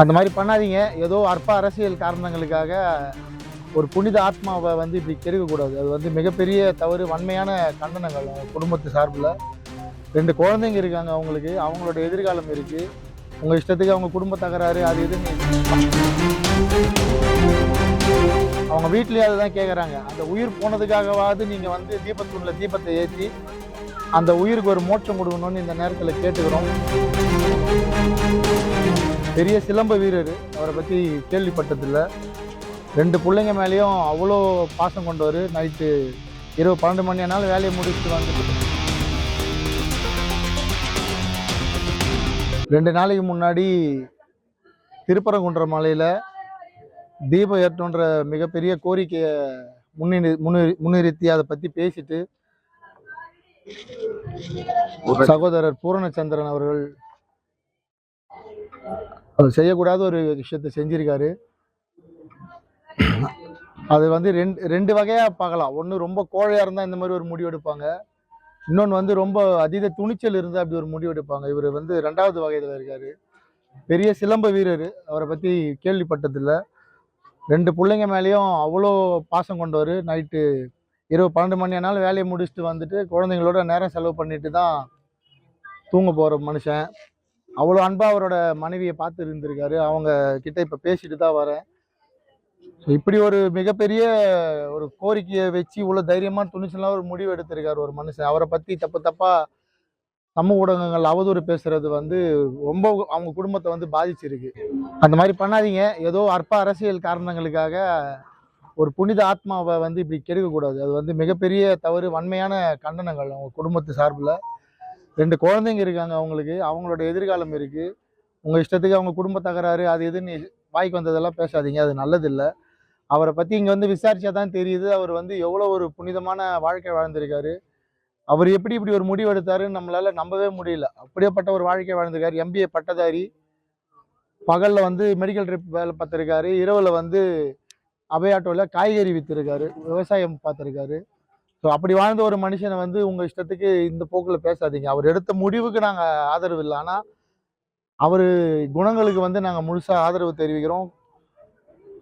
அந்த மாதிரி பண்ணாதீங்க. ஏதோ அற்ப அரசியல் காரணங்களுக்காக ஒரு புனித ஆத்மாவை வந்து இப்படி கெடுக்கக்கூடாது அது வந்து மிகப்பெரிய தவறு வன்மையான கண்டனங்கள் குடும்பத்து சார்பில். ரெண்டு குழந்தைங்க இருக்காங்க அவங்களுக்கு. அவங்களோட எதிர்காலம் இருக்குது உங்கள் இஷ்டத்துக்கு அவங்க குடும்ப தகராறு அது இதுன்னு அவங்க வீட்லேயே அதுதான் கேட்குறாங்க அந்த உயிர் போனதுக்காகவாவது நீங்கள் வந்து தீபத்தூணில் தீபத்தை ஏற்றி அந்த உயிருக்கு ஒரு மோட்சம் கொடுக்கணும்னு இந்த நேரத்தில் கேட்டுக்கிறோம். பெரிய சிலம்ப வீரர். அவரை பற்றி கேள்விப்பட்டதில்லை. ரெண்டு பிள்ளைங்க மேலேயும் அவ்வளோ பாசம் கொண்டவர். நைட்டு இரவு பன்னெண்டு மணி ஆனாலும் வேலையை முடிச்சுட்டு வந்துட்டு. ரெண்டு நாளைக்கு முன்னாடி திருப்பரங்குன்ற மலையில் தீபம் ஏற்றணுன்ற மிகப்பெரிய கோரிக்கையை முன்னிறு முன்னிறு முன்னிறுத்தி அதை பற்றி பேசிட்டு சகோதரர் பூரணச்சந்திரன் அவர்கள் அவர் செய்யக்கூடாத ஒரு விஷயத்தை செஞ்சிருக்காரு. அது வந்து ரெண்டு ரெண்டு வகையாக பார்க்கலாம். ஒன்று ரொம்ப கோழையாக இருந்தால் இந்த மாதிரி ஒரு முடிவு எடுப்பாங்க. இன்னொன்று வந்து ரொம்ப அதீத துணிச்சல் இருந்தால் அப்படி ஒரு முடிவு எடுப்பாங்க. இவர் வந்து ரெண்டாவது வகையில் இருக்காரு. பெரிய சிலம்ப வீரர். அவரை பற்றி கேள்விப்பட்டதில்லை. ரெண்டு பிள்ளைங்க மேலேயும் அவ்வளோ பாசம் கொண்டவர். நைட்டு இரவு பன்னெண்டு மணி ஆனாலும் வேலையை முடிச்சுட்டு வந்துட்டு குழந்தைங்களோட நேரம் செலவு பண்ணிட்டு தான் தூங்க போகிற மனுஷன். அவ்வளோ அன்பாக அவரோட மனைவியை பார்த்து இருந்திருக்காரு. அவங்க கிட்ட இப்போ பேசிட்டு தான் வரேன். ஸோ இப்படி ஒரு மிகப்பெரிய ஒரு கோரிக்கையை வச்சு இவ்வளோ தைரியமாக துணிச்சலாக ஒரு முடிவு எடுத்திருக்காரு ஒரு மனுஷன். அவரை பற்றி தப்பு தப்பாக சமூக ஊடகங்கள் அவதூறு பேசுறது வந்து ரொம்ப அவங்க குடும்பத்தை வந்து பாதிச்சிருக்கு. அந்த மாதிரி பண்ணாதீங்க. ஏதோ அற்ப அரசியல் காரணங்களுக்காக ஒரு புனித ஆத்மாவை வந்து இப்படி கெடுக்கக்கூடாது. அது வந்து மிகப்பெரிய தவறு வன்மையான கண்டனங்கள் அவங்க குடும்பத்து சார்பில். ரெண்டு குழந்தைங்க இருக்காங்க அவங்களுக்கு. அவங்களோட எதிர்காலம் இருக்குது உங்கள் இஷ்டத்துக்கு அவங்க குடும்ப தகராறு அது எதுன்னு வாய்க்கு வந்ததெல்லாம் பேசாதீங்க. அது நல்லதில்லை. அவரை பற்றி இங்கே வந்து விசாரிச்சா தான் தெரியுது. அவர் வந்து எவ்வளோ ஒரு புனிதமான வாழ்க்கை வாழ்ந்திருக்காரு. அவர் எப்படி இப்படி ஒரு முடிவு எடுத்தாருன்னு நம்பவே முடியல. அப்படியேப்பட்ட ஒரு வாழ்க்கை வாழ்ந்திருக்காரு. எம்பிஏ பட்டதாரி. பகலில் வந்து மெடிக்கல் ட்ரிப் வேலை பார்த்துருக்காரு. இரவில் வந்து அபயாட்டோவில் காய்கறி விற்றுருக்காரு விவசாயம் பார்த்துருக்காரு. ஸோ அப்படி வாழ்ந்த ஒரு மனுஷனை வந்து உங்கள் இஷ்டத்துக்கு இந்த போக்கில் பேசாதீங்க. அவர் எடுத்த முடிவுக்கு நாங்கள் ஆதரவு இல்லை. ஆனால் அவர் குணங்களுக்கு வந்து நாங்கள் முழுசாக ஆதரவு தெரிவிக்கிறோம்.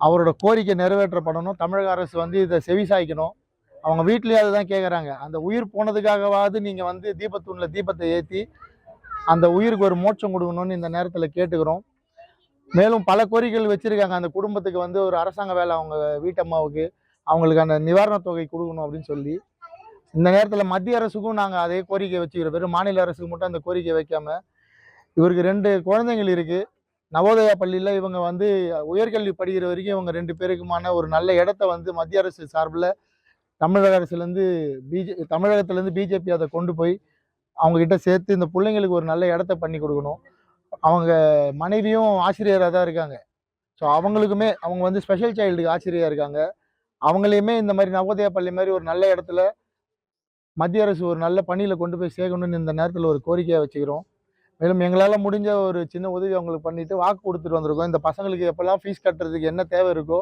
அவரோட கோரிக்கை நிறைவேற்றப்படணும். தமிழக அரசு வந்து இதை செவிசாய்க்கணும் அவங்க வீட்லேயே அதுதான் கேட்குறாங்க அந்த உயிர் போனதுக்காகவாவது நீங்கள் வந்து தீபத்தூணில் தீபத்தை ஏற்றி அந்த உயிருக்கு ஒரு மோட்சம் கொடுக்கணும்னு இந்த நேரத்தில் கேட்டுக்கிறோம். மேலும் பல கோரிக்கைகள் வச்சுருக்காங்க. அந்த குடும்பத்துக்கு வந்து ஒரு அரசாங்க வேலை அவங்க வீட்டம்மாவுக்கு அவங்களுக்கு அந்த நிவாரணத் தொகை கொடுக்கணும் அப்படின்னு சொல்லி. இந்த நேரத்தில் மத்திய அரசுக்கும் நாங்கள் அதே கோரிக்கை வச்சுக்கிறோம். வெறும் மாநில அரசுக்கு மட்டும் அந்த கோரிக்கை வைக்காம. இவருக்கு ரெண்டு குழந்தைங்கள் இருக்குது நவோதயா பள்ளியில் இவங்க வந்து உயர்கல்வி படிக்கிற வரைக்கும் இவங்க ரெண்டு பேருக்குமான ஒரு நல்ல இடத்த வந்து மத்திய அரசு சார்பில் தமிழக அரசுலேருந்து பிஜே தமிழகத்துலேருந்து பிஜேபி அதை கொண்டு போய் அவங்கக்கிட்ட சேர்த்து இந்த பிள்ளைங்களுக்கு ஒரு நல்ல இடத்த பண்ணி கொடுக்கணும். அவங்க மனைவியும் ஆசிரியராக தான் இருக்காங்க. ஸோ அவங்களுக்குமே அவங்க வந்து ஸ்பெஷல் சைல்டுக்கு ஆசிரியராக இருக்காங்க. அவங்களையுமே இந்த மாதிரி நவோதயா பள்ளி மாதிரி ஒரு நல்ல இடத்துல மத்திய அரசு ஒரு நல்ல பணியில் கொண்டு போய் சேர்க்கணும்னு இந்த நேரத்தில் ஒரு கோரிக்கையை வச்சுக்கிறோம். மேலும் எங்களால் முடிஞ்ச ஒரு சின்ன உதவி அவங்களுக்கு பண்ணிவிட்டு வாக்கு கொடுத்துட்டு வந்திருக்கோம். இந்த பசங்களுக்கு எப்போல்லாம் ஃபீஸ் கட்டுறதுக்கு என்ன தேவை இருக்கோ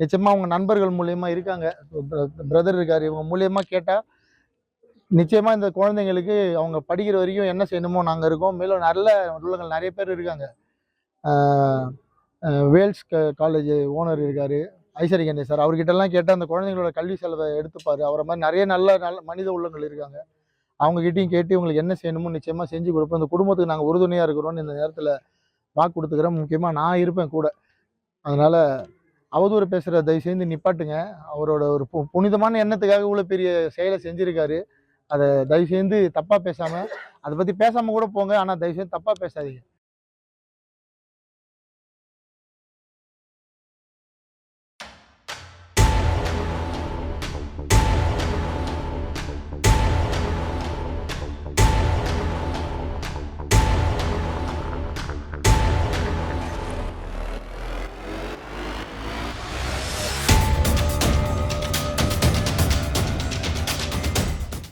நிச்சயமாக அவங்க நண்பர்கள் மூலயமா இருக்காங்க. பிரதர் இருக்கார் இவங்க மூலயமா கேட்டால் நிச்சயமாக இந்த குழந்தைங்களுக்கு அவங்க படிக்கிற வரைக்கும் என்ன செய்யணுமோ நாங்கள் இருக்கோம். மேலும் நல்ல உள்ளங்கள் நிறைய பேர் இருக்காங்க. வேல்ஸ் காலேஜ் ஓனர் இருக்கார். ஐஸ்வரி கணேஷ் சார் அவர்கிட்டலாம் கேட்டால் அந்த குழந்தைங்களோட கல்வி செலவை எடுத்துப்பார். அவரை மாதிரி நிறைய நல்ல நல்ல மனித உள்ளங்கள் இருக்காங்க. அவங்ககிட்டையும் கேட்டு இவங்களுக்கு என்ன செய்யணுமோ நிச்சயமாக செஞ்சு கொடுப்போம். இந்த குடும்பத்துக்கு நாங்கள் உறுதுணையாக இருக்கிறோம்னு இந்த நேரத்தில் வாக்கு கொடுத்துக்கிறேன். முக்கியமாக நான் இருப்பேன் கூட. அதனால் அவதூறு பேசுகிற தயவு செய்து நிப்பாட்டுங்க. அவரோட ஒரு பு- புனிதமான எண்ணத்துக்காக இவ்வளோ பெரிய செயலை செஞ்சுருக்காரு. அதை தயவு செய்து தப்பாக பேசாமல் அதை பற்றி பேசாமல் கூட போங்க. ஆனால் தயவுசெய்து தப்பாக பேசாதீங்க.